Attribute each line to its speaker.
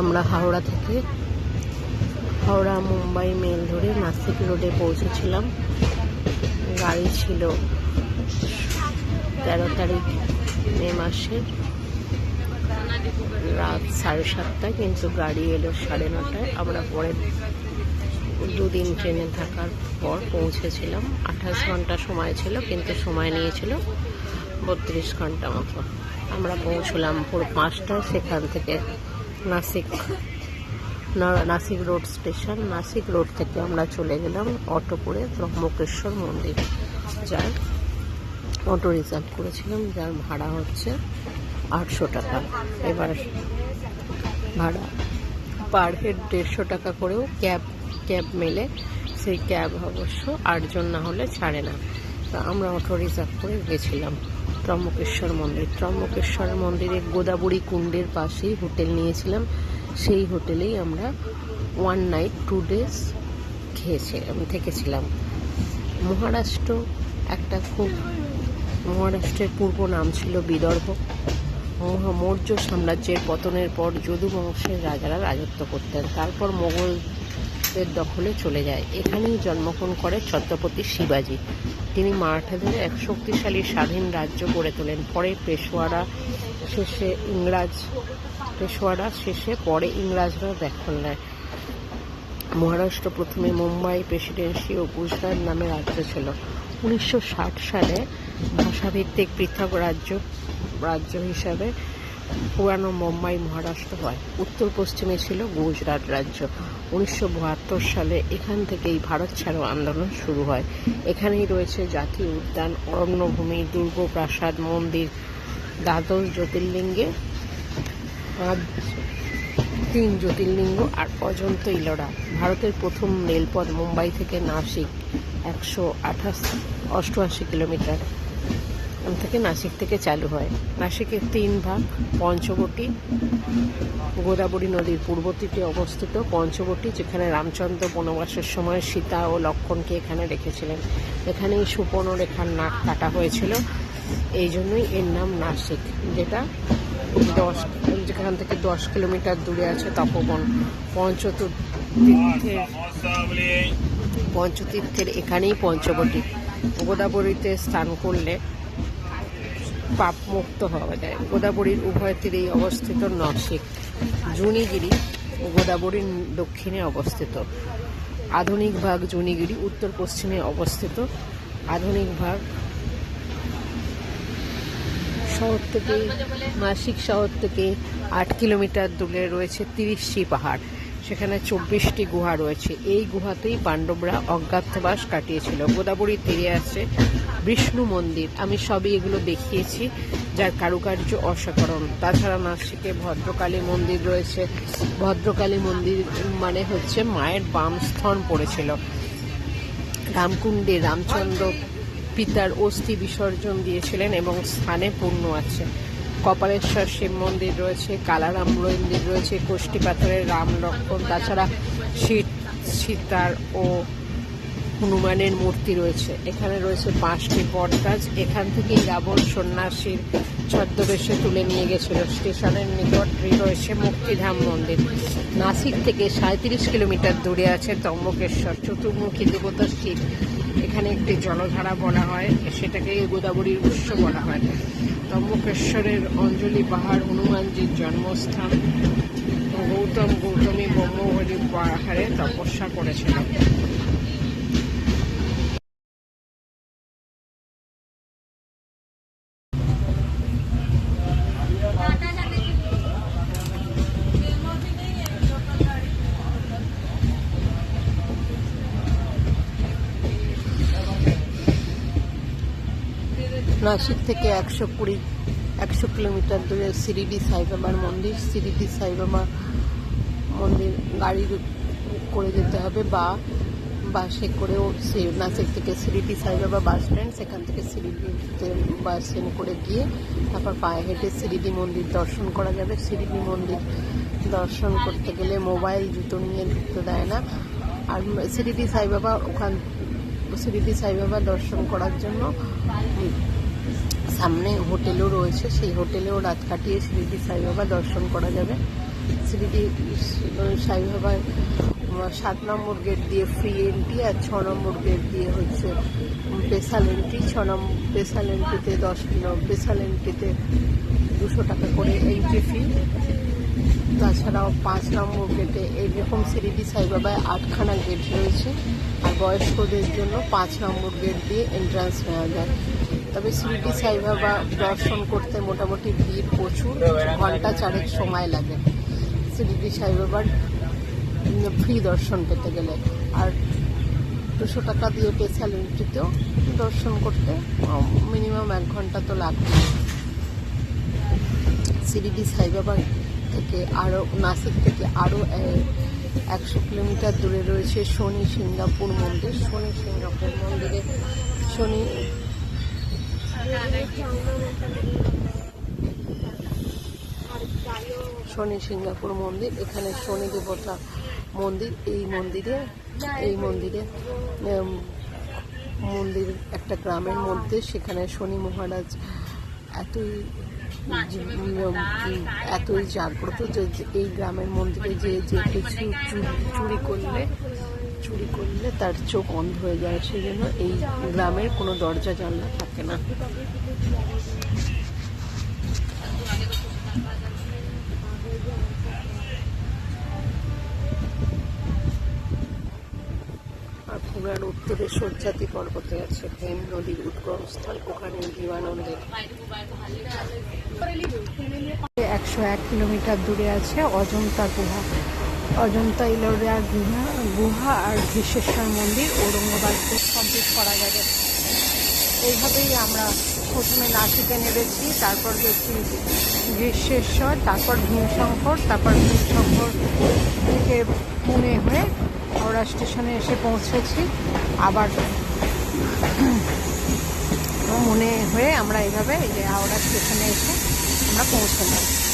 Speaker 1: আমরা হাওড়া থেকে, হাওড়া, মুম্বাই, মেল ধরে নাসিক রোডে পৌঁছেছিলাম। গাড়ি ছিল তেরো তারিখ মে মাসের রাত সাড়ে সাতটায় কিন্তু গাড়ি এলো সাড়ে নটায়। আমরা পরে দুদিন ট্রেনে থাকার পর পৌঁছেছিলাম। আঠাশ ঘণ্টা সময় ছিল, কিন্তু সময় নিয়েছিল বত্রিশ ঘণ্টা মতো। আমরা পৌঁছলাম পুরো পাঁচটায়, সেখান থেকে Nashik Nashik road station, Nashik road থেকে আমরা চলে গেলাম অটো করে ত্রম্বকেশ্বর মন্দির যার অটো রিজার্ভ করেছিলাম, যার ভাড়া হচ্ছে আটশো টাকা। এবার ভাড়া পার হেড দেড়শো টাকা করেও ক্যাব ক্যাব মেলে, সেই ক্যাব অবশ্য আটজন না হলে ছাড়ে না। তা আমরা অটো রিজার্ভ করে গেছিলাম ত্রম্বকেশ্বর মন্দির। ত্রম্বকেশ্বর মন্দিরে গোদাবরী কুণ্ডের পাশেই হোটেল নিয়েছিলাম। সেই হোটেলেই আমরা ওয়ান নাইট টু ডেজ খেয়েছিলাম থেকেছিলাম। মহারাষ্ট্র একটা খুব, মহারাষ্ট্রের পূর্ব নাম ছিল বিদর্ভ। মৌর্য সাম্রাজ্যের পতনের পর যদু বংশের রাজারা রাজত্ব করতেন। তারপর মোগলদের দখলে চলে যায়। এখানেই জন্মগ্রহণ করে ছত্রপতি শিবাজী। তিনি মারাঠাদের এক শক্তিশালী স্বাধীন রাজ্য গড়ে তোলেন। পরে পেশোয়ারা শেষে ইংরাজ, পেশোয়ারা শেষে পরে ইংরাজরা দখল নেয়। মহারাষ্ট্র প্রথমে মুম্বাই প্রেসিডেন্সি ও গুজরাট নামে রাজ্য ছিল। উনিশশো ষাট সালে ভাষাভিত্তিক পৃথক রাজ্য রাজ্য হিসাবে পুরানো মুম্বাই, মহারাষ্ট্র হয়। উত্তর পশ্চিমে ছিল গুজরাট রাজ্য। উনিশশো বাহাত্তর সালে এখান থেকেই ভারত ছাড়ো আন্দোলন শুরু হয়। এখানেই রয়েছে জাতীয় উদ্যান, অরণ্যভূমি দুর্গ প্রাসাদ মন্দির, দ্বাদশ জ্যোতির্লিঙ্গে তিন জ্যোতির্লিঙ্গ আর অজন্ত ইলোরা। ভারতের প্রথম রেলপথ মুম্বাই থেকে নাসিক, একশো আঠাশ, অষ্টআশি কিলোমিটার। থেকে নাসিক থেকে চালু হয়। নাসিকের তিন ভাগ, পঞ্চবটি। গোদাবরী নদীর পূর্ব তীরে অবস্থিত পঞ্চবটি, যেখানে রামচন্দ্র বনবাসের সময় সীতা ও লক্ষণকে এখানে রেখেছিলেন। এখানেই সুপর্ণরেখার নাক কাটা হয়েছিল। এই জন্যই এর নাম নাসিক, যেটা দশ, যেখান থেকে দশ কিলোমিটার দূরে আছে তপবন। পঞ্চতীর্থের পঞ্চতীর্থের এখানেই পঞ্চবটি। গোদাবরীতে স্নান করলে পাপ মুক্ত হওয়া যায়। গোদাবরীর উভয় তীরেই অবস্থিত নাসিক জুনিগিরি গোদাবরীর দক্ষিণে অবস্থিত। আধুনিক ভাগ জুনিগিরি উত্তর পশ্চিমে অবস্থিত। আধুনিক ভাগ শহর থেকে নাসিক শহর থেকে আট কিলোমিটার দূরে রয়েছে তিরিশটি পাহাড়। সেখানে চব্বিশটি গুহা রয়েছে। এই গুহাতেই পাণ্ডবরা অজ্ঞাতবাস কাটিয়েছিল। গোদাবরী তীরে আছে বিষ্ণু মন্দির। আমি সবই এগুলো দেখিয়েছি, যার কারুকার্য অসাধারণ। তাছাড়া নাসিকে ভদ্রকালী মন্দির রয়েছে। ভদ্রকালী মন্দির মানে হচ্ছে মায়ের বাম স্থন পড়েছিল। রামকুণ্ডে রামচন্দ্র পিতার অস্থি বিসর্জন দিয়েছিলেন এবং স্থানে পূর্ণ আছে। কপালেশ্বর শিব মন্দির রয়েছে, কালারাম মন্দির রয়েছে কোষ্ঠী পাথরের রাম লক্ষণ, তাছাড়া শীত, সীতার ও হনুমানের মূর্তি রয়েছে। এখানে রয়েছে পাঁচটি বটগাছ। এখান থেকেই রাবণ সন্ন্যাসীর ছদ্মবেশে তুলে নিয়ে গেছিল। স্টেশনের নিকট রয়েছে মুক্তিধাম মন্দির। নাসিক থেকে সাঁত্রিশ কিলোমিটার দূরে আছে ত্রম্বকেশ্বর চতুর্মুখী দেবতা শিব। এখানে একটি জলধারা বলা হয়। সেটাকে গোদাবরীর উৎস বলা হয়। ত্রম্বকেশ্বরের অঞ্জলি পাহাড় হনুমানজির জন্মস্থান। গৌতম গৌতমী ব্রহ্মহরি পাহাড়ে তপস্যা করেছিল। নাসিক থেকে একশো কুড়ি, একশো কিলোমিটার দূরে সিরিডি সাইবাবার মন্দির। সিরিডি সাইবাবা মন্দির গাড়ি করে যেতে হবে বা বাসে করেও নাসিক থেকে সিরিডি সাইবাবা বাস স্ট্যান্ড, সেখান থেকে সিরিডিতে বাস করে গিয়ে তারপর পায়ে হেঁটে সিরিডি মন্দির দর্শন করা যাবে। সিরিডি মন্দির দর্শন করতে গেলে মোবাইল জুতো নিয়ে ঢুকতে দেয় না। আর সিরিডি সাইবাবা ওখান সিরিডি সাইবাবা দর্শন করার জন্য সামনে হোটেলও রয়েছে, সেই হোটেলেও রাত কাটিয়ে শিরিডি সাই বাবা দর্শন করা যাবে। শিরিডি সাই বাবার সাত নম্বর গেট দিয়ে ফ্রি এন্ট্রি আর ছ নম্বর গেট দিয়ে হচ্ছে স্পেশাল এন্ট্রি ছ নম্বর স্পেশাল এন্ট্রিতে দশ স্পেশাল এন্ট্রিতে দুশো টাকা করে এন্ট্রি ফি তাছাড়াও পাঁচ নম্বর গেটে এইরকম শিরিডি সাইবাবায় আটখানা গেট রয়েছে, আর বয়স্কদের জন্য পাঁচ নম্বর গেট দিয়ে এন্ট্রান্স নেওয়া যায়। তবে শিরিডি সাইবাবা দর্শন করতে মোটামুটি ভিড় প্রচুর, ঘণ্টা চারেক সময় লাগে। শিরিডি সাইবাবার ফ্রি দর্শন পেতে গেলে। আর দুশো টাকা দিয়ে স্পেশাল এন্ট্রিতেও দর্শন করতে মিনিমাম এক ঘণ্টা তো লাগবে শিরিডি সাইবাবা থেকে আরও নাসিক থেকে আরও একশো কিলোমিটার দূরে রয়েছে শনি সিঙ্গাপুর মন্দির। শনি সিঙ্গাপুর মন্দিরে শনি শনি সিঙ্গাপুর মন্দির, এখানে শনি দেবতা মন্দির, এই মন্দিরে এই মন্দিরে মন্দির, একটা গ্রামের মধ্যে, সেখানে শনি মহারাজ এতই এতই জাগ্রত যে এই গ্রামের মন্দিরে যে যে কিছু চুরি করলে চুরি করলে তার চোখ অন্ধ হয়ে যায় সেই জন্য এই গ্রামের কোনো দরজা জানলা থাকে না। আর পুরার উত্তরে সজ্জাতি পর্বতে আছে হেম নদীর উদ্গমস্থল ওখানে বিমানন্দের একশো এক কিলোমিটার দূরে আছে অজন্তা গুহা। অজন্তা ইলোরা গুহা গুহা আর বিশ্বেশ্বর মন্দির ঔরঙ্গাবাদ কমপ্লিট করা যাবে। এইভাবেই আমরা প্রথমে নাসিকে নেমেছি, তারপর গেছি গ্রীষ্মেশ্বর তারপর ভীমশঙ্কর তারপর ভীমশঙ্কর থেকে পুনে হয়ে হাওড়া স্টেশনে এসে পৌঁছেছি। আবার মনে হয়ে আমরা এইভাবে এই যে হাওড়া স্টেশনে এসে আমরা পৌঁছলাম।